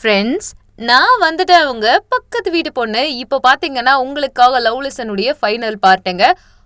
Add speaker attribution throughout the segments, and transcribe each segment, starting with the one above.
Speaker 1: Friends நான் வந்துட்டேன் அவங்க பக்கத்து வீட்டு பொண்ணு. இப்போ பார்த்தீங்கன்னா உங்களுக்காக லவ் லிசனுடைய ஃபைனல் பார்ட்டுங்க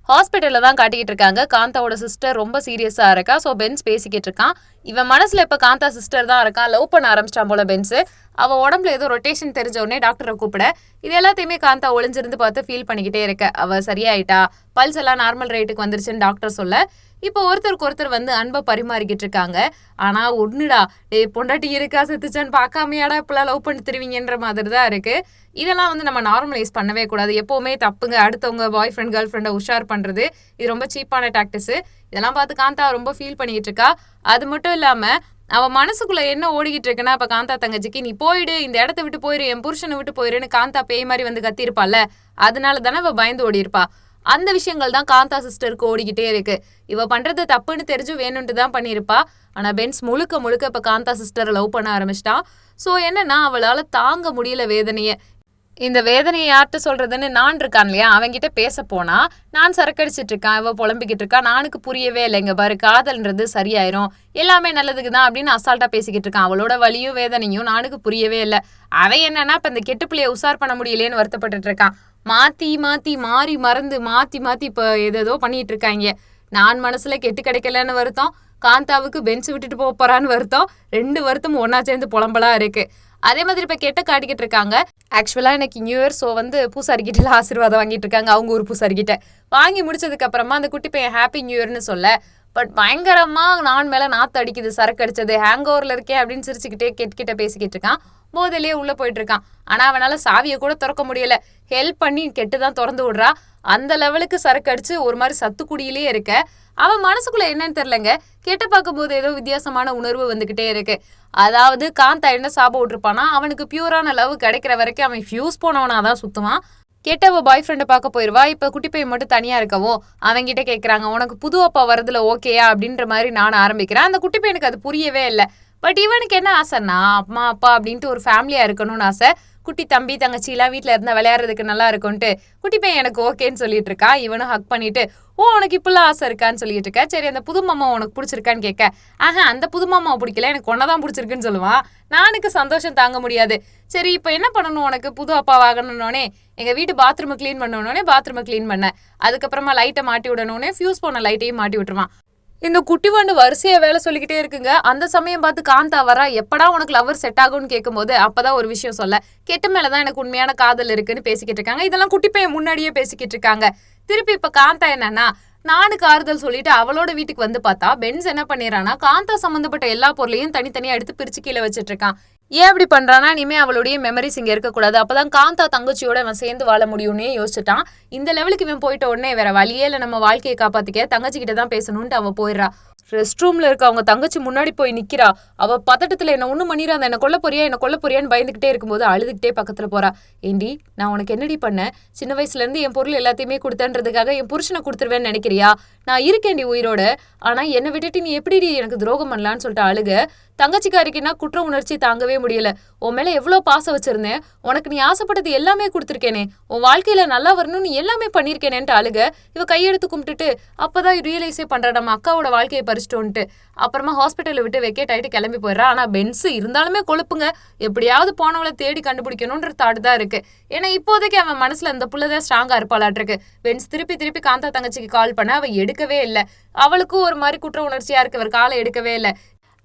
Speaker 1: ஹாஸ்பிட்டலில் தான் காட்டிக்கிட்டு இருக்காங்க. காந்தாவோட சிஸ்டர் ரொம்ப சீரியஸாக இருக்கா. ஸோ பென்ஸ் பேசிக்கிட்டு இருக்கான். இவன் மனசில் இப்போ காந்தா சிஸ்டர் தான் இருக்கான். லவ் பண்ண ஆரம்பிச்சிட்டான் போல பென்ஸு அவள் உடம்புல ஏதோ ரொட்டேஷன் தெரிஞ்ச உடனே டாக்டரை கூப்பிட. இது எல்லாத்தையுமே காந்தா ஒளிஞ்சிருந்து பார்த்து ஃபீல் பண்ணிக்கிட்டே இருக்க. அவள் சரியாயிட்டா? பல்ஸ் எல்லாம் நார்மல் ரேட்டுக்கு வந்துருச்சுன்னு டாக்டர் சொல்ல. இப்போ ஒருத்தருக்கு ஒருத்தர் வந்து அன்பை பரிமாறிக்கிட்டு இருக்காங்க. ஆனா ஒண்ணுடா டே பொண்டாட்டி இருக்கா செத்துச்சான்னு பார்க்காமையாடா இப்பெல்லாம் லவ் பண்ணி தருவீங்கன்ற மாதிரி தான் இருக்கு. இதெல்லாம் வந்து நம்ம நார்மலைஸ் பண்ணவே கூடாது. எப்பவுமே தப்புங்க அடுத்தவங்க பாய் ஃப்ரெண்ட் கேர்ள் ஃப்ரெண்டை உஷார் பண்றது இது ரொம்ப சீப்பான டாக்டிஸ் இதெல்லாம் பார்த்து காந்தா ரொம்ப ஃபீல் பண்ணிக்கிட்டு இருக்கா. அது மட்டும் இல்லாம அவ மனசுக்குள்ள என்ன ஓடிக்கிட்டு இருக்குன்னா இப்ப காந்தா தங்கச்சிக்கு நீ போயிடு இந்த இடத்த விட்டு போயிரு என் புருஷனை விட்டு போயிருன்னு காந்தா பேய் மாதிரி வந்து கத்திருப்பால அதனால தானே அவ பயந்து ஓடி இருப்பா அந்த விஷயங்கள் தான் காந்தா சிஸ்டருக்கு ஓடிக்கிட்டே இருக்கு. இவ பண்றது தப்புன்னு தெரிஞ்சு வேணும்ட்டு தான் பண்ணியிருப்பா. ஆனா பென்ஸ் முழுக்க முழுக்க இப்ப காந்தா சிஸ்டரை லவ் பண்ண ஆரம்பிச்சிட்டான் ஸோ என்னன்னா அவளால தாங்க முடியல வேதனையை. இந்த வேதனையை யார்கிட்ட சொல்றதுன்னு நான் இருக்கான் இல்லையா? அவன்கிட்ட பேச போனா நான் சரக்கடிச்சிட்டு இருக்கான் இவ புலம்பிக்கிட்டு இருக்கான் நானுக்கு புரியவே இல்லை. இங்க பாரு காதல்ன்றது சரியாயிரும். எல்லாமே நல்லதுக்கு தான் அப்படின்னு அசால்ட்டா பேசிக்கிட்டு இருக்கான். அவளோட வலியும் வேதனையும் நானுக்கு புரியவே இல்லை. அவன் என்னன்னா இப்ப இந்த கெட்டு பிள்ளைய உசார் பண்ண முடியலேன்னு வருத்தப்பட்டுட்டு இருக்கான். மாத்தி மாத்தி மாறி மறந்து மாத்தி மாத்தி இப்ப ஏதேதோ பண்ணிட்டு இருக்காங்க. நான் மனசுல கெட்டு கிடைக்கலன்னு வருத்தம். காந்தாவுக்கு பெஞ்ச் விட்டுட்டு போக போறான்னு வருத்தம். ரெண்டு வருத்தமும் ஒன்னா சேர்ந்து புலம்பலா இருக்கு. அதே மாதிரி இப்போ கெட்ட காட்டிக்கிட்டு இருக்காங்க. ஆக்சுவலாக எனக்கு நியூ இயர் ஸோ வந்து பூசாரிக்கிட்ட ஆசீர்வாதம் வாங்கிட்டு இருக்காங்க அவங்க ஒரு பூசாரிக்கிட்ட வாங்கி முடிச்சதுக்கு அப்புறமா அந்த குட்டி பையன் ஹாப்பி நியூ இயர்னு சொல்ல பட் பயங்கரமாக நான் மேலே நாற்று அடிக்குது சரக்கு அடிச்சது ஹேங் ஓவரில் இருக்கேன் அப்படின்னு சிரிச்சுக்கிட்டே கெட்கிட்ட பேசிக்கிட்டு இருக்கான். போதையிலேயே உள்ள போயிட்டு இருக்கான் ஆனா அவனால சாவியை கூட திறக்க முடியல. ஹெல்ப் பண்ணி கெட்டு தான் திறந்து விடுறா. அந்த லெவலுக்கு சரக்கு அடிச்சு ஒரு மாதிரி சத்துக்குடியிலே இருக்க. அவன் மனசுக்குள்ள என்னன்னு தெரியலங்க. கெட்ட பார்க்கும்போது ஏதோ வித்தியாசமான உணர்வு வந்துகிட்டே இருக்கு. அதாவது காந்தா என்ன சாபம் விட்டுருப்பானா? அவனுக்கு பியூரான லவ் கிடைக்கிற வரைக்கும் அவன் ஃபியூஸ் போனவனா தான் சுத்துவான். கெட்டவ பாய் ஃப்ரெண்டை பார்க்க போயிடுவா இப்போ குட்டி பையன் மட்டும் தனியா அவங்க அவன்கிட்ட கேட்குறாங்க உனக்கு புது அப்பா வரதுல ஓகேயா அப்படின்ற மாதிரி நான் ஆரம்பிக்கிறேன். அந்த குட்டி பையனுக்கு அது புரியவே இல்லை. பட் இவனுக்கு என்ன ஆசைன்னா அம்மா அப்பா அப்படின்ட்டு ஒரு ஃபேமிலியாக இருக்கணும்னு ஆசை. குட்டி தம்பி தங்கச்சிலாம் வீட்டில் இருந்தால் விளையாடுறதுக்கு நல்லா இருக்கும்ன்ட்டு குட்டி பையன் எனக்கு ஓகேன்னு சொல்லிட்டு இருக்கான் இவனும் ஹக் பண்ணிட்டு ஓ உனக்கு இப்பெல்லாம் ஆசை இருக்கான்னு சொல்லிட்டு இருக்க. சரி அந்த புது மாமா உனக்கு பிடிச்சிருக்கான்னு கேட்க. ஆஹா அந்த புது மாமா பிடிக்கல. எனக்கு ஒன்னதான் பிடிச்சிருக்குன்னு சொல்லுவான். நானுக்கு சந்தோஷம் தாங்க முடியாது. சரி இப்போ என்ன பண்ணணும்? உனக்கு புது அப்பா ஆகணும்னோடனே எங்கள் வீட்டு பாத்ரூமை க்ளீன் பண்ணணுன்னே பாத்ரூமை க்ளீன் பண்ண. அதுக்கப்புறமா லைட்டை மாட்டி விடணுன்னே ஃபியூஸ் போன லைட்டையும் மாட்டி விட்டுருவான். இந்த குட்டி வண்டு வரிசையா வேலை சொல்லிக்கிட்டே இருக்குங்க. அந்த சமயம் பார்த்து காந்தா வரா எப்படா உனக்கு லவர் செட் ஆகும்னு கேட்கும்போது அப்பதான் ஒரு விஷயம் சொல்ல. கெட்ட மேலதான் எனக்கு உண்மையான காதல் இருக்குன்னு பேசிக்கிட்டு இருக்காங்க. இதெல்லாம் குட்டி பையன் முன்னாடியே பேசிக்கிட்டு இருக்காங்க. திருப்பி இப்ப காந்தா என்னன்னா நானுக்கு ஆறுதல் சொல்லிட்டு அவளோட வீட்டுக்கு வந்து பார்த்தா பென்ஸ் என்ன பண்ணிடுறான்னா காந்தா சம்மந்தப்பட்ட எல்லா பொருளையும் தனித்தனியா எடுத்து பிரிச்சு கீழே வச்சிட்டு இருக்கான். ஏன் அப்படி பண்ணுறான்னா இனிமேல் அவளுடைய மெமரிஸ் இங்கே இருக்கக்கூடாது. அப்போ தான் காந்தா தங்கச்சியோட அவன் சேர்ந்து வாழ முடியும்னே யோசிச்சுட்டான். இந்த லெவலுக்கு இவன் போயிட்ட உடனே வேற வழியே இல்லை. நம்ம வாழ்க்கையை காப்பாற்றிக்க தங்கச்சிக்கிட்ட தான் பேசணும்ட்டு அவன் போயிடுறா. ரெஸ்ட் ரூம்ல இருக்க அவங்க தங்கச்சி முன்னாடி போய் நிக்கிறா. அவ பதட்டத்துல என்ன ஒண்ணும் பண்ணிடாத என்ன கொல்ல போறியா என்ன கொல்ல போறியான்னு பயந்துகிட்டே இருக்கும்போது அழுதுகிட்டே பக்கத்துல போறா. ஏண்டி நான் உனக்கு என்னடி பண்ணேன் சின்ன வயசுல இருந்து என் பொருள் எல்லாத்தையுமே கொடுத்தன்றதுக்காக என் புருஷனை கொடுத்துருவேன்னு நினைக்கிறியா? நான் இருக்கேன்டி உயிரோட ஆனா என்னை விட்டுட்டு நீ எப்படிடி எனக்கு துரோகம் பண்ணலான்னு சொல்லிட்டு அழுக. தங்கச்சிக்காரிக்குன்னா குற்ற உணர்ச்சி தாங்கவே முடியல. உன் மேல எவ்வளோ பாசம் வச்சிருந்தேன். உனக்கு நீ ஆசைப்பட்டது எல்லாமே கொடுத்துருக்கேனே. உன் வாழ்க்கையில நல்லா வரணும்னு எல்லாமே பண்ணியிருக்கேனேன்ட்டு அழுக. இவ கையெடுத்து கும்பிட்டுட்டு அப்பதான் ரியலைஸே பண்ற நம்ம அக்காவோட வாழ்க்கையை பறிச்சிட்டோன்ட்டு. அப்புறமா ஹாஸ்பிட்டலில் விட்டு வெக்கேட் ஆயிட்டு கிளம்பி போயிடுறா. ஆனா பென்ஸ் இருந்தாலுமே கொழுப்புங்க. எப்படியாவது போனவளை தேடி கண்டுபிடிக்கணும்ன்ற தாடு தான் இருக்கு. ஏன்னா இப்போதைக்கு அவன் மனசுல அந்த புள்ளதான் ஸ்ட்ராங்கா இருப்பாளாட்டிருக்கு. பென்ஸ் திருப்பி திருப்பி காந்தா தங்கச்சிக்கு கால் பண்ண அவ எடுக்கவே இல்லை. அவளுக்கும் ஒரு மாதிரி குற்ற உணர்ச்சியா இருக்கு. அவர் காலை எடுக்கவே இல்லை.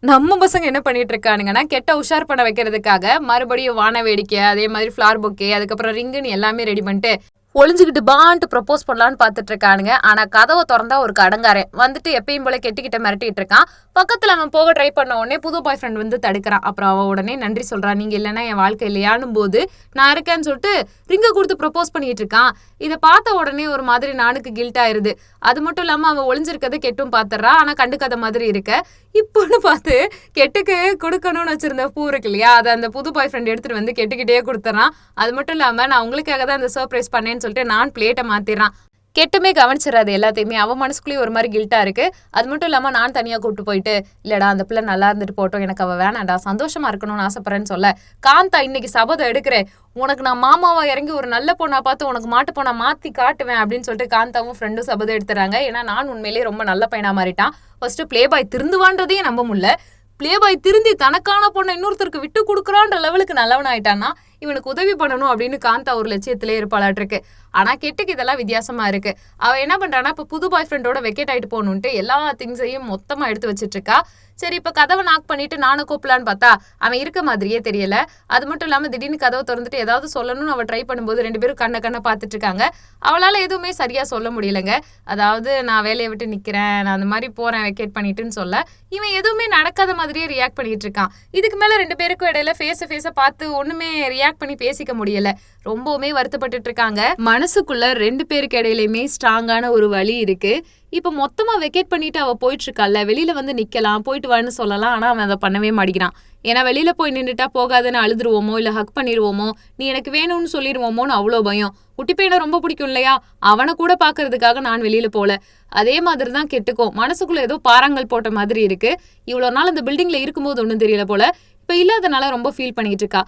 Speaker 1: நம்ம பசங்க என்ன பண்ணிட்டு இருக்கானுங்கன்னா கெட்ட உஷார் பண்ண வைக்கிறதுக்காக மறுபடியும் வான வேடிக்கை அதே மாதிரி ஃப்ளார் பொக்கே அதுக்கப்புறம் ரிங்குன்னு எல்லாமே ரெடி பண்ணிட்டு ஒளிஞ்சுக்கிட்டு பான்ட்டு ப்ரப்போஸ் பண்ணலான்னு பார்த்துட்டு இருக்கானுங்க ஆனால் கதவை திறந்தா ஒரு கடங்காரன். வந்துட்டு எப்பயும் போல கெட்டிக்கிட்ட மிரட்டிட்டு இருக்கான். பக்கத்தில் அவன் போக ட்ரை பண்ண உடனே புது பாய் ஃப்ரெண்ட் வந்து தடுக்கிறான். அப்புறம் அவன் உடனே நன்றி சொல்கிறான் நீங்கள் இல்லைன்னா என் வாழ்க்கை இல்லையானும் போது நான் இருக்கேன்னு சொல்லிட்டு ரிங்கை கொடுத்து ப்ரப்போஸ் பண்ணிட்டு இருக்கான். இதை பார்த்த உடனே ஒரு மாதிரி நானுக்கு கில்ட் ஆயிருது. அது மட்டும் இல்லாமல் அவன் ஒளிஞ்சிருக்கதை கெட்டும் பார்த்துட்றான் ஆனால் கண்டுக்காத மாதிரி இருக்க. இப்போன்னு பார்த்து கெட்டுக்கு கொடுக்கணும்னு வச்சிருந்த பூ இருக்கு இல்லையா? அதை அந்த புது பாய் ஃப்ரெண்ட் எடுத்துட்டு வந்து கெட்டுக்கிட்டே கொடுத்துறான் அது மட்டும் இல்லாமல் நான் உங்களுக்காக தான் இந்த சர்ப்ரைஸ் பண்ணேன்னு சொல்லிட்டு நான் பிளேட்டை மாத்திடுறான். கெட்டுமே கவனிச்சிடாது எல்லாத்தையுமே. அவன் மனசுக்குள்ளேயே ஒரு மாதிரி கில்ட்டாக இருக்குது அது மட்டும் இல்லாமல் நான் தனியாக கூப்பிட்டு போயிட்டு இல்லைடா அந்த பிள்ளை நல்லா இருந்துட்டு போட்டோம். எனக்கு அவள் வேணாண்டா சந்தோஷமா இருக்கணும்னு ஆசைப்பட்றேன்னு சொல்ல. காந்தா இன்னைக்கு சபதம் எடுக்கிறேன். உனக்கு நான் மாமாவாக இறங்கி ஒரு நல்ல பொண்ணாக பார்த்து உனக்கு மாட்டு பொண்ணை மாற்றி காட்டுவேன். அப்படின்னு சொல்லிட்டு காந்தாவும் ஃப்ரெண்டும் சபதம் எடுத்துறாங்க. ஏன்னா நான் உண்மையிலேயே ரொம்ப நல்ல பையனாக மாறிட்டான். ஃபர்ஸ்ட் பிளே பாய் திருந்துவான்றதையும் நம்ப முடியல. ப்ளே பாய் திருந்தி தனக்கான பொண்ணை இன்னொருத்தருக்கு விட்டு கொடுக்குறான்ற லெவலுக்கு நல்லவன் ஆயிட்டான்னா இவனுக்கு உதவி பண்ணணும் அப்படின்னு காந்தா ஒரு லட்சியத்திலே இருப்பாளாட்டிருக்கு. ஆனா கெட்டுக்கு இதெல்லாம் வித்தியாசமா இருக்கு. அவ என்ன பண்றான்னா இப்ப புது பாய் ஃப்ரெண்டோட வெக்கேட் ஆயிட்டு போகணுன்ட்டு எல்லா திங்ஸையும் மொத்தமா எடுத்து வச்சிட்டு இருக்கா. சரி இப்ப கதவை நாக் பண்ணிட்டு நானும் கூப்பிடலான்னு பார்த்தா அவன் இருக்க மாதிரியே தெரியல. அது மட்டும் இல்லாம திடீர்னு கதவை திறந்துட்டு ஏதாவது சொல்லணும்னு அவள் ட்ரை பண்ணும்போது ரெண்டு பேரும் கண்ண கண்ண பார்த்துட்டு இருக்காங்க. அவளால எதுவுமே சரியா சொல்ல முடியலங்க. அதாவது நான் வேலையை விட்டு நிக்கிறேன் நான் அந்த மாதிரி போறேன் வெக்கேட் பண்ணிட்டுன்னு சொல்ல. இவன் எதுவுமே நடக்காத மாதிரியே ரியாக்ட் பண்ணிட்டு இருக்கான். இதுக்கு மேல ரெண்டு பேருக்கும் இடையில ஃபேஸ ஃபேஸ பார்த்து ஒண்ணுமே ரியாக்ட் பண்ணி பேசிக்க முடியல. ரொம்பவுமே வருத்தப்பட்டுட்டு இருக்காங்க. மனசுக்குள்ள ரெண்டு பேருக்கு இடையிலையுமே ஸ்ட்ராங்கான ஒரு வழி இருக்கு. இப்போ மொத்தமாக வெக்கேட் பண்ணிட்டு அவள் போயிட்டு வெளியில் வெளியில வந்து நிக்கலாம் போயிட்டு வான்னு சொல்லலாம் ஆனா அவன் அதை பண்ணவே மாட்டேங்கிறான். ஏன்னா வெளியில போய் நின்றுட்டா போகாதுன்னு அழுதுருவோமோ இல்லை ஹக் பண்ணிடுவோமோ நீ எனக்கு வேணும்னு சொல்லிடுவோமோன்னு அவ்வளோ பயம். குட்டி பையனை ரொம்ப பிடிக்கும் இல்லையா? அவனை கூட பாக்குறதுக்காக நான் வெளியில போல. அதே மாதிரி தான் கெட்டுக்கும். மனசுக்குள்ள ஏதோ பாறாங்கல் போட்ட மாதிரி இருக்கு. இவ்வளோ நாள் அந்த பில்டிங்ல இருக்கும்போது ஒன்றும் தெரியல போல. இப்போ இல்லாதனால ரொம்ப ஃபீல் பண்ணிகிட்டு இருக்கா.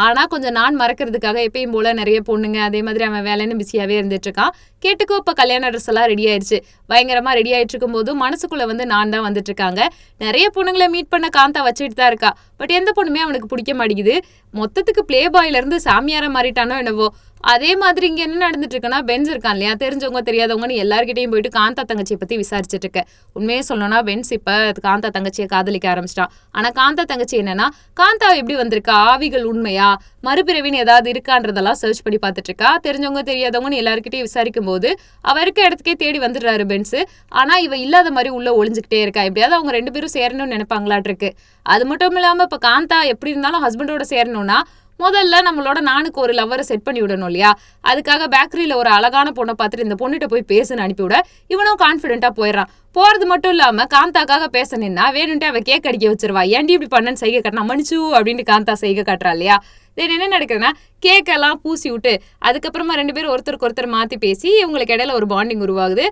Speaker 1: ஆனா கொஞ்சம் நான் மறக்கிறதுக்காக எப்பயும் போல நிறைய பொண்ணுங்க அதே மாதிரி அவன் வேலைன்னு பிஸியாவே இருந்துட்டு இருக்கான். கேட்டுக்கோ இப்போ கல்யாண ட்ரெஸ் எல்லாம் ரெடி ஆயிடுச்சு. பயங்கரமா ரெடி ஆயிட்டு இருக்கும்போது மனசுக்குள்ள வந்து நான் தான் வந்துட்டு இருக்காங்க நிறைய பொண்ணுங்களை மீட் பண்ண காந்தா வச்சுட்டு தான் இருக்கா. பட் எந்த பொண்ணுமே அவனுக்கு பிடிக்க மாட்டேங்குது. மொத்தத்துக்கு பிளே பாயில இருந்து சாமியார மாறிட்டானோ என்னவோ. அதே மாதிரி இங்க என்ன நடந்துட்டு இருக்குன்னா பென்ஸ் இருக்கான் இல்லையா? தெரிஞ்சவங்க தெரியாதவங்கன்னு எல்லார்கிட்டயும் போயிட்டு காந்தா தங்கச்சியை பத்தி விசாரிச்சுட்டு இருக்க உண்மையே சொல்லணும்னா பென்ஸ் இப்ப காந்தா தங்கச்சியை காதலிக்க ஆரம்பிச்சிட்டான். ஆனா காந்தா தங்கச்சி என்னன்னா காந்தா எப்படி வந்திருக்கா? ஆவிகள் உண்மையா? மறுபிறவின்னு ஏதாவது இருக்கான்றதெல்லாம் சர்ச் பண்ணி பார்த்துட்டு இருக்கா. தெரிஞ்சவங்க தெரியாதவங்கன்னு எல்லாருக்கிட்டையும் விசாரிக்கும் போது அவ இருக்க இடத்துக்கே தேடி வந்துடுறாரு பென்ஸு. ஆனா இவ இல்லாத மாதிரி உள்ள ஒளிஞ்சுக்கிட்டே இருக்கா. எப்படியாவது அவங்க ரெண்டு பேரும் சேரணும்னு நினைப்பாங்களாட்டு இருக்கு அது மட்டும் இல்லாம இப்ப காந்தா எப்படி இருந்தாலும் ஹஸ்பண்டோட சேரணும்னா முதல்ல நம்மளோட நானுக்கு ஒரு லவ்வரை செட் பண்ணி விடணும் இல்லையா? அதுக்காக பேக்கரியில் ஒரு அழகான பொண்ணை பார்த்துட்டு இந்த பொண்ணுகிட்ட போய் பேசுன்னு அனுப்பிவிட இவனும் கான்ஃபிடென்ட்டாக போயிடுறான். போகிறது மட்டும் இல்லாமல் காந்தாக்காக பேச நின்னா வேணும்ட்டு அவள் கேக் அடிக்க வச்சிருவா. ஏன்டி இப்படி பண்ணன்னு செய்கை காட்டினா மன்னிச்சு அப்படின்ட்டு காந்தா செய்கை காட்டுறா இல்லையா? தென் என்ன நடக்குதுன்னா கேக்கெல்லாம் பூசி விட்டு அதுக்கப்புறமா ரெண்டு பேரும் ஒருத்தருக்கு ஒருத்தர் மாற்றி பேசி இவங்களுக்கு இடையில ஒரு பாண்டிங் உருவாகுது.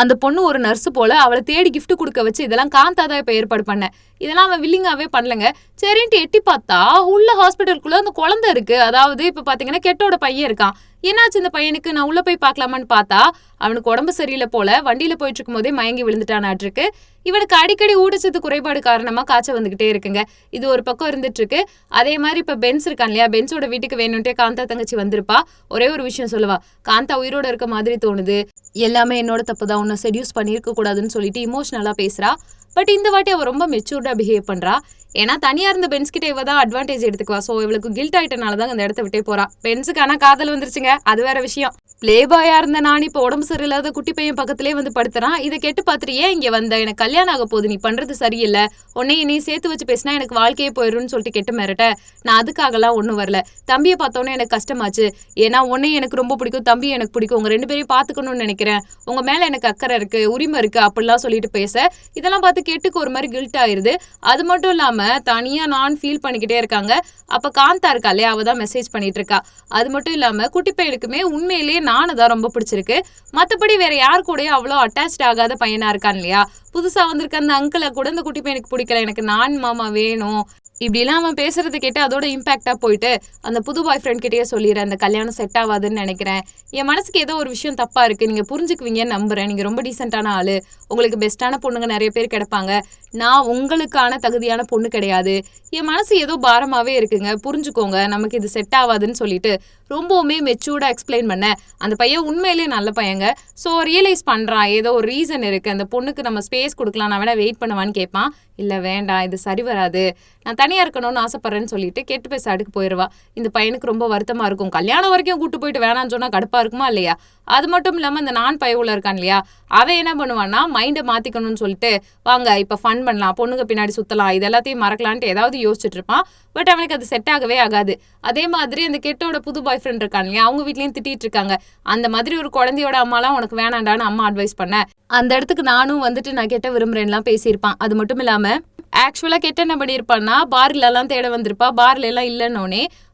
Speaker 1: அந்த பொண்ணு ஒரு நர்ஸு போல அவளை தேடி கிஃப்ட் கொடுக்க வச்சு இதெல்லாம் காந்தா தான் இப்போ ஏற்பாடு பண்ணேன் இதெல்லாம் அவன் வில்லிங்காகவே பண்ணலங்க. சரின்ட்டு எட்டி பார்த்தா உள்ள ஹாஸ்பிட்டலுக்குள்ளே அந்த குழந்தை இருக்குது அதாவது இப்போ பார்த்தீங்கன்னா கெட்டோட பையன் இருக்கான். என்னாச்சு இந்த பையனுக்கு? நான் உள்ள போய் பார்க்கலாமான்னு பார்த்தா அவனுக்கு உடம்பு சரியில்லை போல வண்டியில போயிட்டு இருக்கும் போதே மயங்கி விழுந்துட்டானாட்டிருக்கு இவனுக்கு அடிக்கடி ஊட்டச்சத்து குறைபாடு காரணமா காய்ச்சல் வந்துகிட்டே இருக்குங்க. இது ஒரு பக்கம் இருந்துட்டு இருக்கு அதே மாதிரி இப்ப பென்ஸ் இருக்கான் இல்லையா? பென்ஸோட வீட்டுக்கு வேணும்ட்டே காந்தா தங்கச்சி வந்திருப்பா. ஒரே ஒரு விஷயம் சொல்லுவா காந்தா உயிரோட இருக்க மாதிரி தோணுது. எல்லாமே என்னோட தப்பு தான். உன்னை செடியூஸ் பண்ணியிருக்க கூடாதுன்னு சொல்லிட்டு இமோஷனலா பேசுறா. பட் இந்த வாட்டி அவ ரொம்ப மெச்சூர்டா பிஹேவ் பண்றா. ஏன்னா தனியாக இருந்த பென்ஸ் கிட்ட இவ தான் அட்வான்டேஜ் எடுத்துக்குவா. ஸோ இவளுக்கு கில்ட் ஆயிட்டனால தான் அந்த இடத்த விட்டே போறா. பென்ஸுக்கு ஆனால் காதல் வந்துருச்சுங்க. அது வேற விஷயம். பிளே பாயா இருந்த நான் இப்போ உடம்பு சரியில்லாத குட்டி பையன் பக்கத்திலே வந்து படுத்துறான் இதை கெட்டு பார்த்துட்டு ஏன் இங்கே வந்த? எனக்கு கல்யாணம் ஆக போகுது. நீ பண்ணுறது சரியில்லை. உன்னை நீ சேர்த்து வச்சு பேசினா எனக்கு வாழ்க்கையே போயிடும்னு சொல்லிட்டு கெட்டு மிரட்ட. நான் அதுக்காகலாம் ஒன்றும் வரல. தம்பியை பார்த்தோன்னே எனக்கு கஷ்டமாச்சு. ஏன்னா உன்னையும் எனக்கு ரொம்ப பிடிக்கும். தம்பி எனக்கு பிடிக்கும். உங்கள் ரெண்டு பேரையும் பார்த்துக்கணும்னு நினைக்கிறேன். உங்கள் மேலே எனக்கு அக்கறை இருக்குது உரிமை இருக்குது அப்படிலாம் சொல்லிட்டு பேச. இதெல்லாம் பார்த்து கெட்டுக்கு ஒரு மாதிரி கில்ட் ஆயிடுது அது மட்டும் இல்லாமல் இல்லாமல் தனியா நான் ஃபீல் பண்ணிக்கிட்டே இருக்காங்க. அப்போ காந்தா இருக்கா இல்லையா? அவள் தான் மெசேஜ் பண்ணிட்டு இருக்கா அது மட்டும் இல்லாம குட்டி பையனுக்குமே உண்மையிலேயே நானு தான் ரொம்ப பிடிச்சிருக்கு. மற்றபடி வேற யார் கூடயும் அவ்வளோ அட்டாச்ட் ஆகாத பையனாக இருக்கான் இல்லையா? புதுசாக வந்திருக்க அந்த அங்கிளை கூட இந்த குட்டி பையனுக்கு பிடிக்கல. எனக்கு நான் மாமா வேணும். இப்படிலாம் அவன் பேசுறது கேட்டு அதோட இம்பாக்டா போயிட்டு அந்த புது பாய் ஃப்ரெண்ட் கிட்டேயே சொல்லிடுறேன் அந்த கல்யாணம் செட் ஆகாதுன்னு நினைக்கிறேன். என் மனசுக்கு ஏதோ ஒரு விஷயம் தப்பா இருக்கு நீங்க புரிஞ்சுக்குவீங்கன்னு நம்புறேன். நீங்க ரொம்ப டீசென்டான ஆளு. உங்களுக்கு பெஸ்ட்டான பொண்ணுங்க நிறைய பேர் கிடைப்பாங்க. நான் உங்களுக்கான தகுதியான பொண்ணு கிடையாது. என் மனசு ஏதோ பாரமாவே இருக்குங்க. புரிஞ்சுக்கோங்க. நமக்கு இது செட் ஆகாதுன்னு சொல்லிட்டு ரொம்பவுமே மெச்சூர்டாக எக்ஸ்பிளைன் பண்ண. அந்த பையன் உண்மையிலேயே நல்ல பையங்க. ஸோ ரியலைஸ் பண்ணுறான் ஏதோ ஒரு ரீசன் இருக்குது அந்த பொண்ணுக்கு நம்ம ஸ்பேஸ் கொடுக்கலாம் நான் வேணா வெயிட் பண்ணுவான்னு கேட்பான். இல்லை வேண்டாம். இது சரி வராது. நான் தனியாக இருக்கணும்னு ஆசைப்பட்றேன்னு சொல்லிட்டு கெட்டு பேச அடுக்கு போயிடுவா இந்த பையனுக்கு ரொம்ப வருத்தமாக இருக்கும். கல்யாணம் வரைக்கும் கூட்டு போயிட்டு வேணாம்னு சொன்னால் கடுப்பாக இருக்குமா இல்லையா? அது மட்டும் இல்லாமல் இந்த நான் பயவுல இருக்கான் இல்லையா? அவன் என்ன பண்ணுவான்னா மைண்டை மாற்றிக்கணும்னு சொல்லிட்டு வாங்க இப்போ ஃபன் பண்ணலாம் பொண்ணுங்க பின்னாடி சுற்றலாம் இது எல்லாத்தையும் மறக்கலான்ட்டு ஏதாவது யோசிச்சுட்டு இருப்பான். பட் அவனுக்கு அது செட் ஆகவே ஆகாது. அதே மாதிரி அந்த கெட்டோட புது பாய் ஃப்ரெண்ட் இருக்கான் இல்லையா? அவங்க வீட்லேயும் திட்டிட்டு இருக்காங்க. அந்த மாதிரி ஒரு குழந்தையோட அம்மாலாம் உனக்கு வேணாண்டான்னு அம்மா அட்வைஸ் பண்ண. அந்த இடத்துக்கு நானும் வந்துட்டு நான் கெட்ட விரும்புறேன்லாம் பேசியிருப்பான். அது மட்டும் இல்லாமல் ஆக்சுவலாக கெட்ட என்ன பண்ணியிருப்பான்னா பார்ல தேட வந்திருப்பா. பார்ல எல்லாம்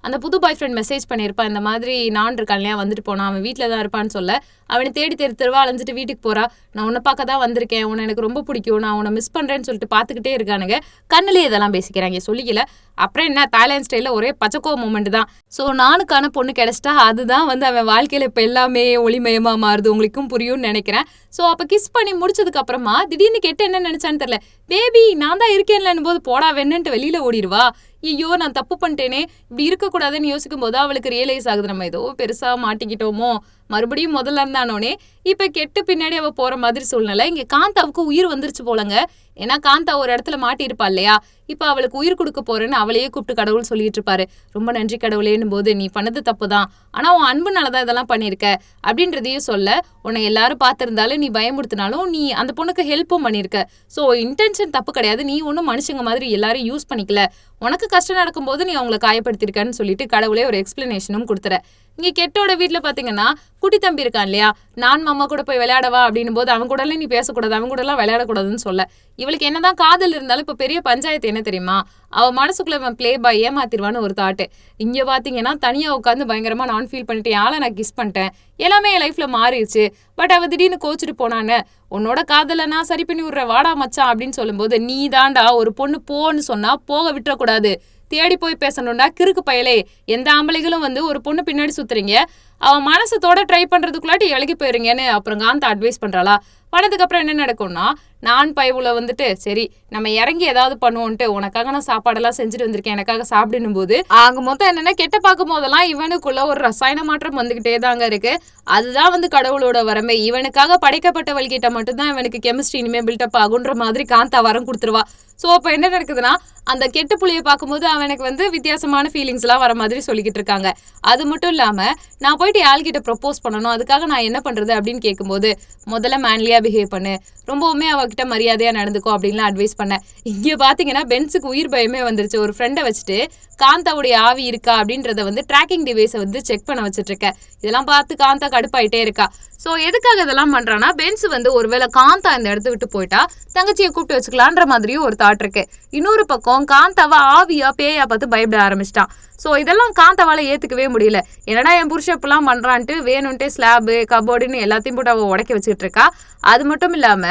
Speaker 1: அந்த புது பாய் ஃப்ரெண்ட் மெசேஜ் பண்ணியிருப்பான் இந்த மாதிரி நான் இருக்கான் இல்லையா வந்துட்டு போனான் அவன் வீட்டில் தான் இருப்பான்னு சொல்ல அவனை தேடி தேடி தெருவா அலைஞ்சிட்டு வீட்டுக்கு போறா. நான் உன்னை பார்க்க தான் வந்திருக்கேன் உன்னை எனக்கு ரொம்ப பிடிக்கும் நான் உன்னை மிஸ் பண்ணுறேன்னு சொல்லிட்டு பார்த்துக்கிட்டே இருக்கானுங்க. கண்ணுலயே இதெல்லாம் பேசிக்கிறாங்க சொல்லிக்கல. அப்புறம் என்ன தாய்லாந்து ஸ்டைலில் ஒரே பச்சக்கோ மூமெண்ட் தான். ஸோ நானுக்கான பொண்ணு கிடச்சிட்டா அதுதான் வந்து அவன் வாழ்க்கையில் இப்போ எல்லாமே ஒளிமயமாக மாறுது உங்களுக்கும் புரியும்னு நினைக்கிறேன். ஸோ அப்போ கிஸ் பண்ணி முடிச்சதுக்கு அப்புறமா திடீர்னு கெட்டு என்ன நினச்சான்னு தெரியல. பேபி நான் தான் இருக்கேன்லன்னு போது போடா வேணுன்ட்டு வெளியில் ஓடிடுவா. ஐயோ நான் தப்பு பண்ணிட்டேனே. இப்படி இருக்கக்கூடாதுன்னு யோசிக்கும் போது அவளுக்கு ரியலைஸ் ஆகுது. நம்ம ஏதோ பெருசாக மாட்டிக்கிட்டோமோ. மறுபடியும் முதல்ல இருந்தானோனே இப்போ கெட்டு பின்னாடி அவள் போகிற மாதிரி சூழ்நிலை. இங்கே காந்தாவுக்கு உயிர் வந்துருச்சு போலங்க. ஏன்னா காந்தா ஒரு இடத்துல மாட்டியிருப்பா இல்லையா? இப்போ அவளுக்கு உயிர் கொடுக்க போறேன்னு அவளையே கூப்பிட்டு கடவுள் சொல்லிட்டு இருப்பாரு. ரொம்ப நன்றி கடவுளேன்னு போது நீ பண்ணது தப்பு தான் ஆனா உன் அன்புனாலதான் இதெல்லாம் பண்ணியிருக்க. அப்படின்றதையும் சொல்ல உன்னை எல்லாரும் பார்த்துருந்தாலும் நீ பயமுறுத்தினாலும் நீ அந்த பொண்ணுக்கு ஹெல்ப்பும் பண்ணியிருக்க. ஸோ இன்டென்ஷன் தப்பு கிடையாது. நீ ஒன்றும் மனுஷங்க மாதிரி எல்லாரும் யூஸ் பண்ணிக்கல. உனக்கு கஷ்டம் நடக்கும்போது நீ அவங்கள காயப்படுத்திருக்கன்னு சொல்லிட்டு கடவுளே ஒரு எக்ஸ்பிளனேஷனும் கொடுத்துற. இங்க கெட்டோட வீட்டில் பாத்தீங்கன்னா குட்டி தம்பி இருக்கான் இல்லையா? நான் மாமா கூட போய் விளையாடவா அப்படின்னு போது அவன் கூட நீ பேசக்கூடாது அவன் கூட எல்லாம் விளையாடக்கூடாதுன்னு சொல்ல. இவளுக்கு என்னதான் காதல் இருந்தாலும் இப்ப பெரிய பஞ்சாயத்து என்ன தெரியுமா? அவ மனசுக்குள்ள அவன் ப்ளே பாய் ஏமாத்திருவான்னு ஒரு தாட்டு இங்க பாத்தீங்கன்னா தனியா உட்காந்து பயங்கரமா நான் ஃபீல் பண்ணிட்டு யாரை நான் கிஸ் பண்ணிட்டேன். எல்லாமே என் லைஃப்ல மாறிடுச்சு. பட் அவ திடீர்னு கோச்சிட்டு போனான்னு உன்னோட காதலை நான் சரி பண்ணி விடுற வாடா மச்சான் அப்படின்னு சொல்லும்போது நீ தாண்டா ஒரு பொண்ணு போன்னு சொன்னா போக விட்டுறக்கூடாது. தேடி போய் பேசணும்னா கிறுக்கு பயலே. எந்த ஆம்பளைகளும் வந்து ஒரு பொண்ணு பின்னாடி சுத்துறீங்க. அவன் மனசத்தோட ட்ரை பண்றதுக்குள்ளாட்டி இழகி போயிருங்கன்னு அப்புறம் காந்த அட்வைஸ் பண்றாளா? பண்ணதுக்கப்புறம் என்ன நடக்கும்னா நான் பயவுல வந்துட்டு சரி நம்ம இறங்கி ஏதாவது பண்ணுவோன்ட்டு உனக்காக நான் சாப்பாடெல்லாம் செஞ்சுட்டு வந்திருக்கேன் எனக்காக சாப்பிடணும் போது ஆக மொத்தம் என்னன்னா கெட்ட பார்க்கும் போதெல்லாம் இவனுக்குள்ள ஒரு ரசாயன மாற்றம் வந்துகிட்டே தாங்க இருக்கு. அதுதான் வந்து கடவுளோட வரமே. இவனுக்காக படைக்கப்பட்டவள்கிட்ட மட்டும்தான் இவனுக்கு கெமிஸ்ட்ரி இனிமே பில்டப் ஆகுன்ற மாதிரி காந்தா வரம் கொடுத்துருவா. ஸோ அப்போ என்ன நடக்குதுன்னா அந்த கெட்டு புளியை பார்க்கும்போது அவனுக்கு வந்து வித்தியாசமான ஃபீலிங்ஸ்லாம் வர மாதிரி சொல்லிக்கிட்டு இருக்காங்க. அது மட்டும் இல்லாமல் நான் போயிட்டு யாழ்கிட்ட ப்ரப்போஸ் பண்ணணும் அதுக்காக நான் என்ன பண்ணுறது அப்படின்னு கேட்கும்போது முதல்ல மேன்லியாக பிஹேவ் பண்ணு. ரொம்பவுமே அவகிட்ட மரியாதையாக நடந்துக்கும் அப்படின்லாம் அட்வைஸ் பண்ணேன் இங்கே பார்த்தீங்கன்னா பென்ஸுக்கு உயிர் பயமே வந்துருச்சு. ஒரு ஃப்ரெண்டை வச்சுட்டு காந்தாவுடைய ஆவி இருக்கா? அப்படின்றத வந்து ட்ராக்கிங் டிவைஸை வந்து செக் பண்ண வச்சுட்டு இருக்கேன் இதெல்லாம் பார்த்து காந்தா கடுப்பாயிட்டே இருக்கா. ஸோ எதுக்காக இதெல்லாம் பண்ணுறான்னா பென்ஸ் வந்து ஒருவேளை காந்தா இந்த இடத்த விட்டு போயிட்டா தங்கச்சியை கூப்பிட்டு வச்சுக்கலான்ற மாதிரியும் ஒரு தாட் இருக்கு. இன்னொரு பக்கம் காந்தாவை ஆவியா பேயா பார்த்து பயப்பட ஆரம்பிச்சிட்டான். ஸோ இதெல்லாம் காந்தாவால் ஏற்றுக்கவே முடியல. என்னடா என் புருஷன் இப்பெல்லாம் பண்றான்ட்டு ஸ்லாபு கபோர்டுன்னு எல்லாத்தையும் போட்டு அவள் உடைக்க வச்சுக்கிட்டு இருக்கா. அது மட்டும் இல்லாம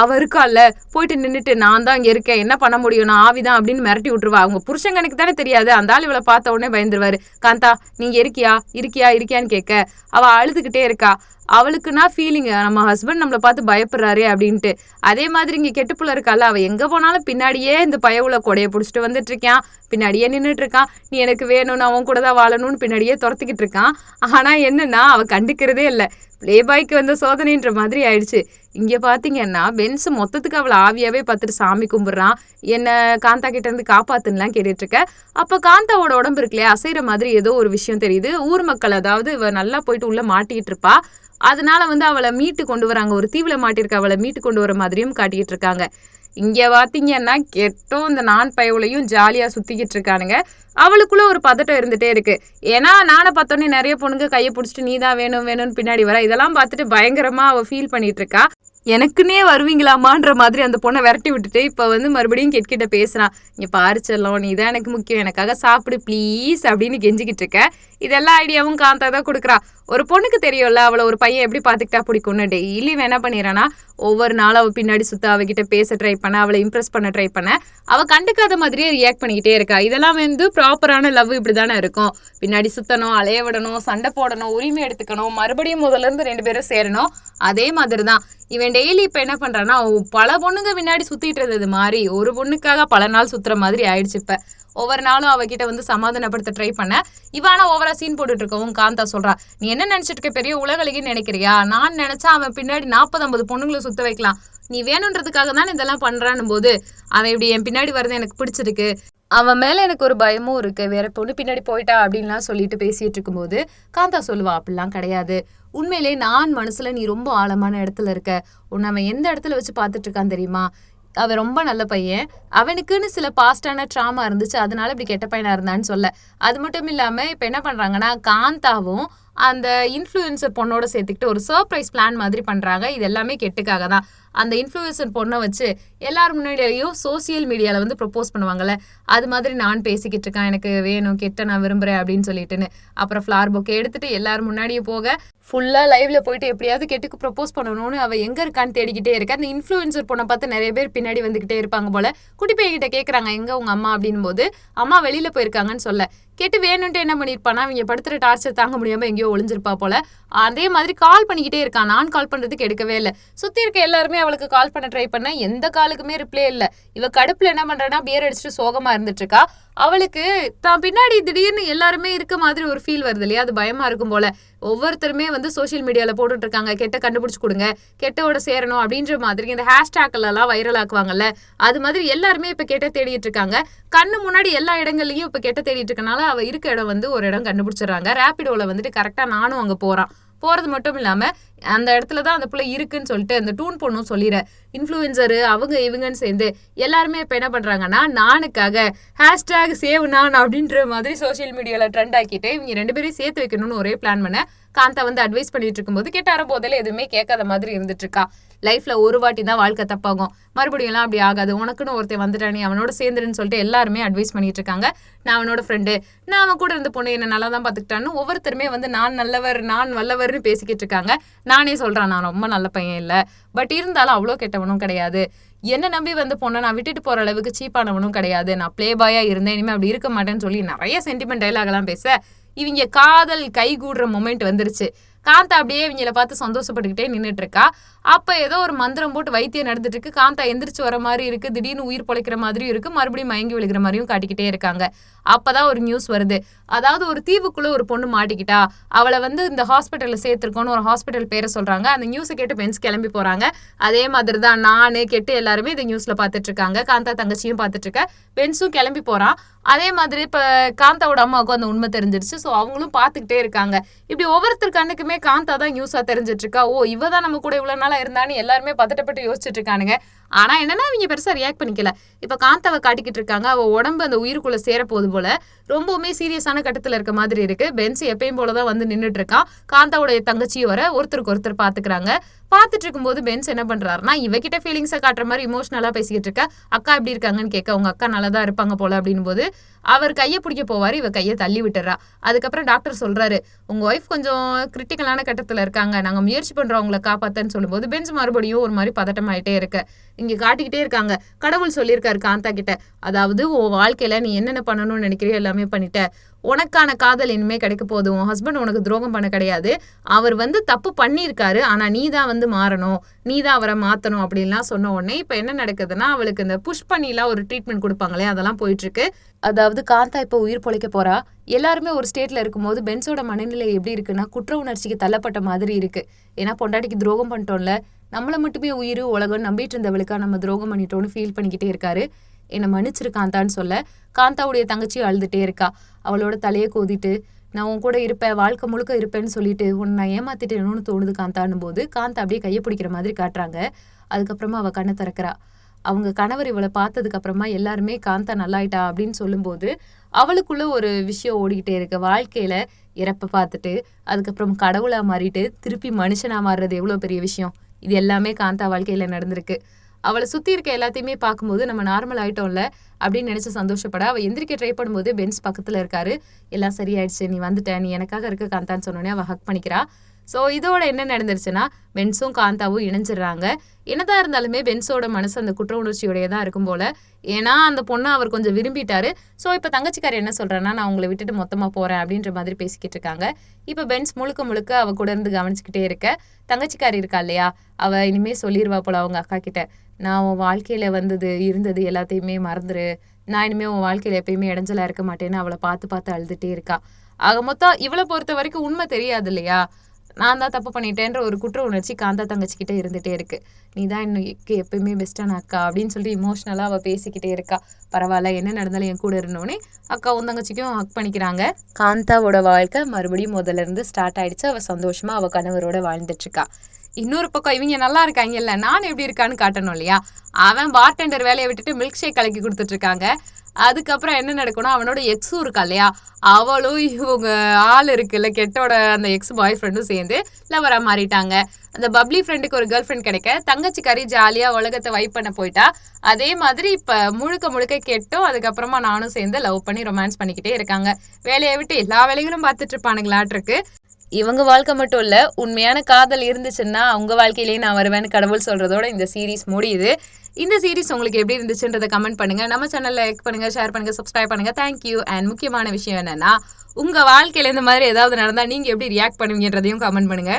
Speaker 1: அவ இருக்கால்ல போயிட்டு நின்றுட்டு நான் தான் இங்க இருக்கேன் என்ன பண்ண முடியும்? நான் ஆவிதான் அப்படின்னு மிரட்டி விட்டுருவா. அவங்க புருஷங்கனுக்கு தானே தெரியாது. அந்த ஆள் இவளை பார்த்த உடனே பயந்துருவாரு. காந்தா நீங்க இருக்கியா? இருக்கியா? இருக்கியான்னு கேட்க அவ அழுதுகிட்டே இருக்கா. அவளுக்குன்னா ஃபீலிங் நம்ம ஹஸ்பண்ட் நம்மளை பார்த்து பயப்படுறாரு அப்படின்ட்டு. அதே மாதிரி இங்கே கெட்டுப்புள்ள இருக்கால அவள் எங்கே போனாலும் பின்னாடியே இந்த பயவுல கொடையை பிடிச்சிட்டு வந்துட்டு இருக்கான் பின்னாடியே நின்றுட்டு இருக்கான். நீ எனக்கு வேணும் நான் அவன் கூட தான் வாழணும்னு பின்னாடியே துரத்துக்கிட்டு இருக்கான். ஆனால் என்னன்னா அவள் கண்டுக்கிறதே இல்லை. ப்ளே பாய்க்கு வந்த சோதனைன்ற மாதிரி ஆயிடுச்சு. இங்கே பார்த்தீங்கன்னா பென்ஸ் மொத்தத்துக்கு அவளை ஆவியாகவே பார்த்துட்டு சாமி கும்பிட்றான். என்னை காந்தா கிட்டேருந்து இருந்து காப்பாத்துலாம் அப்போ காந்தாவோட உடம்பு இருக்குல்லையே அசைகிற மாதிரி ஏதோ ஒரு விஷயம் தெரியுது. ஊர் மக்கள் அதாவது இவ நல்லா போயிட்டு உள்ளே மாட்டிக்கிட்டு இருப்பா அதனால வந்து அவளை மீட்டு கொண்டு வராங்க. ஒரு தீவில் மாட்டிருக்க அவளை மீட்டு கொண்டு வர மாதிரியும் காட்டிக்கிட்டு இருக்காங்க இங்க பாத்தீங்கன்னா கெட்டும் இந்த நான் பயவுலையும் ஜாலியா சுத்திக்கிட்டு இருக்கானுங்க. அவளுக்குள்ள ஒரு பதட்டம் இருந்துட்டே இருக்கு. ஏன்னா நானை பார்த்தோன்னே நிறைய பொண்ணுங்க கையை பிடிச்சிட்டு நீ தான் வேணும் வேணும்னு பின்னாடி வர. இதெல்லாம் பார்த்துட்டு பயங்கரமா அவ ஃபீல் பண்ணிட்டு இருக்கா. எனக்குன்னே வருவீங்களாமான்ற மாதிரி அந்த பொண்ணை விரட்டி விட்டுட்டு இப்போ வந்து மறுபடியும் கெட்கிட்ட பேசுகிறான் இங்கே பாரு நீ தான் எனக்கு முக்கியம். எனக்காக சாப்பிடு ப்ளீஸ் அப்படின்னு கெஞ்சிக்கிட்டு இருக்கேன் இதெல்லாம் ஐடியாவும் காந்தா தான் கொடுக்குறா. ஒரு பொண்ணுக்கு தெரியும்ல அவளை ஒரு பையன் எப்படி பார்த்துக்கிட்டா பிடிக்கும்னு. டெய்லி என்ன பண்ணிடுறான்னா ஒவ்வொரு நாளும் அவள் பின்னாடி சுத்த அவகிட்ட பேச ட்ரை பண்ண அவளை இம்ப்ரெஸ் பண்ண ட்ரை பண்ண அவள் கண்டுக்காத மாதிரியே ரியாக்ட் பண்ணிக்கிட்டே இருக்கா. இதெல்லாம் வந்து ப்ராப்பரான லவ் இப்படி தானே இருக்கும். பின்னாடி சுத்தணும் அலைய விடணும் சண்டை போடணும் உரிமை எடுத்துக்கணும் மறுபடியும் முதல்ல இருந்து ரெண்டு பேரும் சேரணும். அதே மாதிரி தான் இவன் டெய்லி இப்போ என்ன பண்ணுறான்னா பல பொண்ணுங்க பின்னாடி சுற்றிட்டு இருந்தது மாதிரி ஒரு பொண்ணுக்காக பல நாள் சுத்துற மாதிரி ஆயிடுச்சு இப்போ. ஒவ்வொரு நாளும் அவகிட்ட வந்து சமாதானப்படுத்த ட்ரை பண்ண. இவானா ஓவரா சீன் போட்டுட்டு இருக்கவும் காந்தா சொல்றா நீ என்ன நினைச்சிட்டு இருக்க பெரிய உலகழகின்னு நினைக்கிறியா? நான் நினைச்சா அவன் பின்னாடி நாற்பது ஐம்பது பொண்ணுங்களை சுத்த வைக்கலாம். நீ வேணுன்றதுக்காக தான் இதெல்லாம் பண்றான்னு போது அவன் இப்படி என் பின்னாடி வரது எனக்கு பிடிச்சிருக்கு. அவன் மேல எனக்கு ஒரு பயமும் இருக்கு. வேற பொண்ணு பின்னாடி போயிட்டா அப்படின்லாம் சொல்லிட்டு பேசிட்டு இருக்கும்போது காந்தா சொல்லுவா அப்படிலாம் கிடையாது. உண்மையிலே நான் மனசுல நீ ரொம்ப ஆழமான இடத்துல இருக்க. உன்னை அவன் எந்த இடத்துல வச்சு பார்த்துட்டு இருக்கான் தெரியுமா? அவன் ரொம்ப நல்ல பையன். அவனுக்குன்னு சில பாஸ்டான ட்ராமா இருந்துச்சு. அதனால இப்படி கெட்ட பையனா இருந்தான்னு சொல்ல. அது மட்டும் இல்லாம இப்ப என்ன பண்றாங்கன்னா காந்தாவும் அந்த இன்ஃப்ளூயன்சர் பொண்ணோட சேர்த்துக்கிட்டு ஒரு சர்ப்ரைஸ் பிளான் மாதிரி பண்ணுறாங்க இது எல்லாமே கெட்டுக்காக தான். அந்த இன்ஃப்ளூயன்சர் பொண்ணை வச்சு எல்லார் முன்னாடியும் சோசியல் மீடியாவில் வந்து ப்ரப்போஸ் பண்ணுவாங்கல்ல. அது மாதிரி நான் பேசிக்கிட்டு இருக்கேன். எனக்கு வேணும் கெட்ட நான் விரும்புகிறேன் அப்படின்னு சொல்லிட்டுன்னு. அப்புறம் ஃப்ளார் புக்கை எடுத்துட்டு எல்லார் முன்னாடியும் போக ஃபுல்லாக லைவ்ல போயிட்டு எப்படியாவது கெட்டுக்கு ப்ரப்போஸ் பண்ணணும்னு அவள் எங்கே இருக்கான்னு தேடிக்கிட்டே இருக்கா. அந்த இன்ஃப்ளூயன்சர் பொண்ணை பார்த்து நிறைய பேர் பின்னாடி வந்துக்கிட்டே இருப்பாங்க போல. குட்டி பையன்கிட்ட கேட்குறாங்க எங்கே உங்கள் அம்மா? அப்படின் போது அம்மா வெளியில் போயிருக்காங்கன்னு சொல்ல. கேட்டு வேணும்ட்டு என்ன பண்ணியிருப்பானா? அவங்க படுத்துற டார்ச்சர் தாங்க முடியாமல் எங்கேயோ ஒளிஞ்சிருப்பா போல. அதே மாதிரி கால் பண்ணிக்கிட்டே இருக்கான் நான் கால் பண்ணுறதுக்கு எடுக்கவே இல்லை. சுற்றி இருக்க எல்லாருமே அவளுக்கு கால் பண்ண ட்ரை பண்ண எந்த காலுக்குமே ரிப்ளை இல்லை. இவ கடுப்பில் என்ன பண்றேன்னா பியர் அடிச்சுட்டு சோகமாக இருந்துட்டு இருக்கா. அவளுக்கு தான் பின்னாடி திடீர்னு எல்லாருமே இருக்க மாதிரி ஒரு ஃபீல் வருது இல்லையா? அது பயமா இருக்கும் போல. ஒவ்வொருத்தருமே வந்து சோஷியல் மீடியாவில் போட்டுட்டு இருக்காங்க கெட்ட கண்டுபிடிச்சு கொடுங்க. கெட்டோட சேரணும் அப்படின்ற மாதிரி இந்த ஹேஷ்டேக்லாம் வைரல் ஆக்குவாங்கல்ல. அது மாதிரி எல்லாருமே இப்போ கெட்ட தேடிட்டு இருக்காங்க கண்ணு முன்னாடி எல்லா இடங்கள்லையும் இப்போ கெட்ட தேடிட்டு இருக்கனால அவ இருக்க இடம் வந்து ஒரு இடம் கண்டுபிடிச்சிடுறாங்க. ரேபிடோவில் வந்துட்டு கரெக்டாக நானும் அங்கே போகிறான் போகிறது மட்டும் இல்லாமல் அந்த இடத்துல தான் அந்த பிள்ளை இருக்குன்னு சொல்லிட்டு அந்த டூன் பொண்ணும் சொல்லிடுற இன்ஃப்ளூயன்சரு அவங்க இவங்கன்னு சேர்ந்து எல்லாருமே இப்போ என்ன பண்ணுறாங்கன்னா நானுக்காக ஹேஷ்டேக் சேவ் நான் அப்படின்ற மாதிரி சோஷியல் மீடியாவில் ட்ரெண்ட் ஆக்கிட்டு இவங்க ரெண்டு பேரையும் சேர்த்து வைக்கணும்னு ஒரே பிளான் பண்ண காந்தா வந்து அட்வைஸ் பண்ணிட்டு இருக்கும்போது கேட்டார போதில் எதுவுமே கேட்காத மாதிரி இருந்துட்டு இருக்கா. லைஃப்ல ஒரு வாட்டி தான் வாழ்க்கை தப்பாகும். மறுபடியும் எல்லாம் அப்படி ஆகாது. உனக்குன்னு ஒருத்தன் வந்துட்டானே அவனோட சேர்ந்துருன்னு சொல்லிட்டு எல்லாருமே அட்வைஸ் பண்ணிட்டு இருக்காங்க. நான் அவனோட ஃப்ரெண்டு நான் அவன் கூட இருந்த பொண்ணு என்ன நல்லா தான் பார்த்துக்கிட்டான்னு ஒவ்வொருத்தருமே வந்து நான் நல்லவர் நான் வல்லவர்னு பேசிக்கிட்டு இருக்காங்க. நானே சொல்றேன் நான் ரொம்ப நல்ல பையன் இல்லை. பட் இருந்தாலும் அவ்வளோ கெட்டவனும் கிடையாது. என்ன நம்பி வந்த பொண்ணை நான் விட்டுட்டு போகிற அளவுக்கு சீப்பானவனும் கிடையாது. நான் ப்ளே பாயாக இருந்தேன் இனிமேல் அப்படி இருக்க மாட்டேன்னு சொல்லி நிறைய சென்டிமெண்ட் டைலாக்லாம் பேச இவங்க காதல் கைகூடுற மொமெண்ட் வந்துருச்சு. காந்தா அப்படியே இவங்கள பார்த்து சந்தோஷப்பட்டுக்கிட்டே நின்றுட்டு இருக்கா அப்போ ஏதோ ஒரு மந்திரம் போட்டு வைத்தியம் நடந்துட்டு இருக்கு காந்தா எந்திரிச்சு வர மாதிரி இருக்கு. திடீர்னு உயிர் பொழைக்கிற மாதிரியும் இருக்கு. மறுபடியும் மயங்கி விழுகிற மாதிரியும் காட்டிக்கிட்டே இருக்காங்க. அப்பதான் ஒரு நியூஸ் வருது. அதாவது ஒரு தீவுக்குள்ள ஒரு பொண்ணு மாட்டிக்கிட்டா. அவளை வந்து இந்த ஹாஸ்பிட்டல்ல சேர்த்திருக்கோன்னு ஒரு ஹாஸ்பிட்டல் பேரை சொல்றாங்க. அந்த நியூஸை கேட்டு பென்ஸ் கிளம்பி போறாங்க. அதே மாதிரி தான் நான் கெட்டு எல்லாருமே இந்த நியூஸ்ல பார்த்துட்டு இருக்காங்க காந்தா தங்கச்சியும் பார்த்துட்டு இருக்க பென்ஸும் கிளம்பி போறான் அதே மாதிரி இப்ப காந்தாவோட அம்மாவுக்கும் அந்த உண்மை தெரிஞ்சிருச்சு. ஸோ அவங்களும் பார்த்துக்கிட்டே இருக்காங்க. இப்படி ஒவ்வொருத்தர் கண்ணுக்குமே காந்தா தான் நியூஸா தெரிஞ்சிட்டு இருக்கா? ஓ இவ தான் நம்ம கூட இவ்வளவு நாளா இருந்தான்னு எல்லாருமே பதட்டப்பட்டு யோசிச்சுட்டு இருக்கானுங்க. ஆனா என்னன்னா அவங்க பெருசா ரியாக்ட் பண்ணிக்கல. இப்ப காந்தாவை காட்டிக்கிட்டு இருக்காங்க. அவ உடம்பு அந்த உயிருக்குள்ள சேரப்போது போல. ரொம்பவுமே சீரியஸான கட்டத்துல இருக்க மாதிரி இருக்கு. பென்ஸ் எப்பயும் போலதான் வந்து நின்றுட்டு இருக்கான் காந்தாவுடைய தங்கச்சியும் வர ஒருத்தருக்கு ஒருத்தர் பாத்துக்கிறாங்க. பார்த்துட்டு இருக்கும்போது பென்ஸ் என்ன பண்றாருன்னா இவகிட்ட ஃபீலிங்ஸை காட்டுற மாதிரி இமோஷனலா பேசிக்கிட்டு இருக்க. அக்கா எப்படி இருக்காங்கன்னு கேட்க அவங்க அக்கா நல்லா தான் இருப்பாங்க போல அப்படின் போது அவர் கையை பிடிக்க போவார். இவ கையை தள்ளி விட்டுறா. அதுக்கப்புறம் டாக்டர் சொல்றாரு உங்க ஒய்ஃப் கொஞ்சம் கிரிட்டிக்கலான கட்டத்துல இருக்காங்க. நாங்க முயற்சி பண்றோம் அவங்கள காப்பாத்தன்னு சொல்லும்போது பென்ஸ் மறுபடியும் ஒரு மாதிரி பதட்டமாயிட்டே இருக்கு. இங்கே காட்டிக்கிட்டே இருக்காங்க. கடவுள் சொல்லியிருக்காரு காந்தா கிட்ட. அதாவது உன் வாழ்க்கையில் நீ என்னென்ன பண்ணணும்னு நினைக்கிறியோ எல்லாமே பண்ணிட்ட. உனக்கான காதல் இனிமே கிடைக்க போகுது. உன் ஹஸ்பண்ட் உனக்கு துரோகம் பண்ண கிடையாது. அவர் வந்து தப்பு பண்ணியிருக்காரு. ஆனா நீ தான் வந்து மாறணும். நீ தான் அவரை மாத்தணும். அப்படின்லாம் சொன்ன உடனே இப்ப என்ன நடக்குதுன்னா அவளுக்கு இந்த புஷ் பண்ணிலாம் ஒரு ட்ரீட்மெண்ட் கொடுப்பாங்களே அதெல்லாம் போயிட்டு இருக்கு அதாவது காந்தா இப்போ உயிர் பொழைக்க போறா. எல்லாருமே ஒரு ஸ்டேட்ல இருக்கும்போது பென்ஸோட மனநிலை எப்படி இருக்குன்னா குற்ற உணர்ச்சிக்கு தள்ளப்பட்ட மாதிரி இருக்கு. ஏன்னா பொண்டாட்டிக்கு துரோகம் பண்ணிட்டோம்ல. நம்மளை மட்டுமே உயிர் உலகம் நம்பிட்டு இருந்தவளுக்கா நம்ம துரோகம் பண்ணிட்டோன்னு ஃபீல் பண்ணிக்கிட்டே இருக்காரு. என்னை மன்னிச்சிரு காந்தான்னு சொல்ல காந்தாவுடைய தங்கச்சியும் அழுதுட்டே இருக்கா. அவளோட தலையை கோதிட்டு நான் உன் கூட இருப்பேன் வாழ்க்கை முழுக்க இருப்பேன்னு சொல்லிட்டு உன்னை நான் ஏமாத்திட்டேனோன்னு தோணுது காந்தான்னும் போது காந்தா அப்படியே கையை பிடிக்கிற மாதிரி காட்டுறாங்க. அதுக்கப்புறமா அவள் கண்ணை திறக்கிறா. அவங்க கணவர் இவளை பார்த்ததுக்கு அப்புறமா எல்லாருமே காந்தா நல்லாயிட்டா? அப்படின்னு சொல்லும்போது அவளுக்குள்ள ஒரு விஷயம் ஓடிக்கிட்டே இருக்கு. வாழ்க்கையில இறப்ப பார்த்துட்டு அதுக்கப்புறம் கடவுளா மாறிட்டு திருப்பி மனுஷனா மாறுறது எவ்வளோ பெரிய விஷயம்? இது எல்லாமே காந்தா வாழ்க்கையில நடந்திருக்கு. அவளை சுத்தி இருக்க எல்லாத்தையுமே பார்க்கும்போது நம்ம நார்மல் ஆகிட்டோம்ல அப்படின்னு நினச்சி சந்தோஷப்பட. அவள் எந்திரிக்க ட்ரை பண்ணும்போது பென்ஸ் பக்கத்துல இருக்காரு. எல்லாம் சரியாயிடுச்சு நீ வந்துட்ட நீ எனக்காக இருக்க காந்தான்னு சொன்னோடனே அவ ஹக் பண்ணிக்கிறா. ஸோ இதோட என்ன நடந்துருச்சுன்னா பென்ஸும் காந்தாவும் இணைஞ்சிடுறாங்க. என்னதான் இருந்தாலுமே பென்ஸோட மனசு அந்த குற்ற உணர்ச்சியோடய தான் இருக்கும் போல. ஏன்னா அந்த பொண்ணை அவர் கொஞ்சம் விரும்பிட்டாரு. ஸோ இப்போ தங்கச்சிக்காரர் என்ன சொல்றேன்னா நான் உங்களை விட்டுட்டு மொத்தமாக போறேன் அப்படின்ற மாதிரி பேசிக்கிட்டு இருக்காங்க. இப்போ பென்ஸ் முழுக்க முழுக்க அவ கூட இருந்து கவனிச்சுக்கிட்டே இருக்க. தங்கச்சிக்காரி இருக்கா இல்லையா? அவ இனிமேல் சொல்லிடுவா போல அவங்க அக்கா கிட்ட. நான் உன் வாழ்க்கையில வந்தது இருந்தது எல்லாத்தையுமே மறந்துரு. நான் இனிமே உன் வாழ்க்கையில எப்பயுமே இடைஞ்சலா இருக்க மாட்டேன்னு அவளை பார்த்து பார்த்து அழுதுட்டே இருக்கா. ஆக மொத்தம் இவளை பொறுத்த வரைக்கும் உண்மை தெரியாது இல்லையா? நான் தான் தப்பு பண்ணிட்டேன்ற ஒரு குற்ற உணர்ச்சி காந்தா தங்கச்சிக்கிட்டே இருந்துகிட்டே இருக்கு. நீ தான் இன்னைக்கு எப்பயுமே பெஸ்ட்டான அக்கா அப்படின்னு சொல்லி இமோஷ்னலாக அவள் பேசிக்கிட்டே இருக்கா. பரவாயில்ல என்ன நடந்தாலும் என் கூட இருந்தோடனே அக்காவும் தங்கச்சிக்கும் ஹக் பண்ணிக்கிறாங்க. காந்தாவோட வாழ்க்கை மறுபடியும் முதல்ல இருந்து ஸ்டார்ட் ஆயிடுச்சு. அவள் சந்தோஷமாக அவள் கணவரோட வாழ்ந்துட்டு இருக்கா. இன்னொரு பக்கம் இவங்க நல்லா இருக்காங்கல்ல நான் எப்படி இருக்கான்னு காட்டணும் இல்லையா? அவன் பார்டெண்டர் வேலையை விட்டுட்டு மில்க் ஷேக் கலக்கி கொடுத்துட்டு இருக்காங்க. அதுக்கப்புறம் என்ன நடக்கணும் அவனோட எக்ஸும் இருக்கா இல்லையா? அவளும் இவங்க ஆள் இருக்குல்ல கெட்டோட அந்த எக்ஸ் பாய் ஃப்ரெண்டும் சேர்ந்து லவரா மாறிட்டாங்க. அந்த பப்ளி ஃப்ரெண்டுக்கு ஒரு கேர்ள் ஃப்ரெண்ட் கிடைக்க தங்கச்சிக்காரி ஜாலியாக உலகத்தை வைப் பண்ண போயிட்டா. அதே மாதிரி இப்போ முழுக்க முழுக்க கெட்டும் அதுக்கப்புறமா நானும் சேர்ந்து லவ் பண்ணி ரொமான்ஸ் பண்ணிக்கிட்டே இருக்காங்க. வேலையை விட்டு எல்லா வேலைகளும் பார்த்துட்டு இருப்பானுங்களாட்டிருக்கு. இவங்க வாழ்க்கை மட்டும் இல்ல உண்மையான காதல் இருந்துச்சுன்னா அவங்க வாழ்க்கையிலேயே நான் வருவேன்னு கடவுள் சொல்றதோட இந்த சீரிஸ் முடியுது. இந்த சீரிஸ் உங்களுக்கு எப்படி இருந்துச்சுன்றதை கமெண்ட் பண்ணுங்க. நம்ம சேனல்ல லைக் பண்ணுங்க ஷேர் பண்ணுங்க சப்ஸ்கிரைப் பண்ணுங்க. தேங்க்யூ அண்ட் முக்கியமான விஷயம் என்னன்னா உங்க வாழ்க்கையில இந்த மாதிரி ஏதாவது நடந்தா நீங்க எப்படி ரியாக்ட் பண்ணுவீங்கன்றதையும் கமெண்ட் பண்ணுங்க.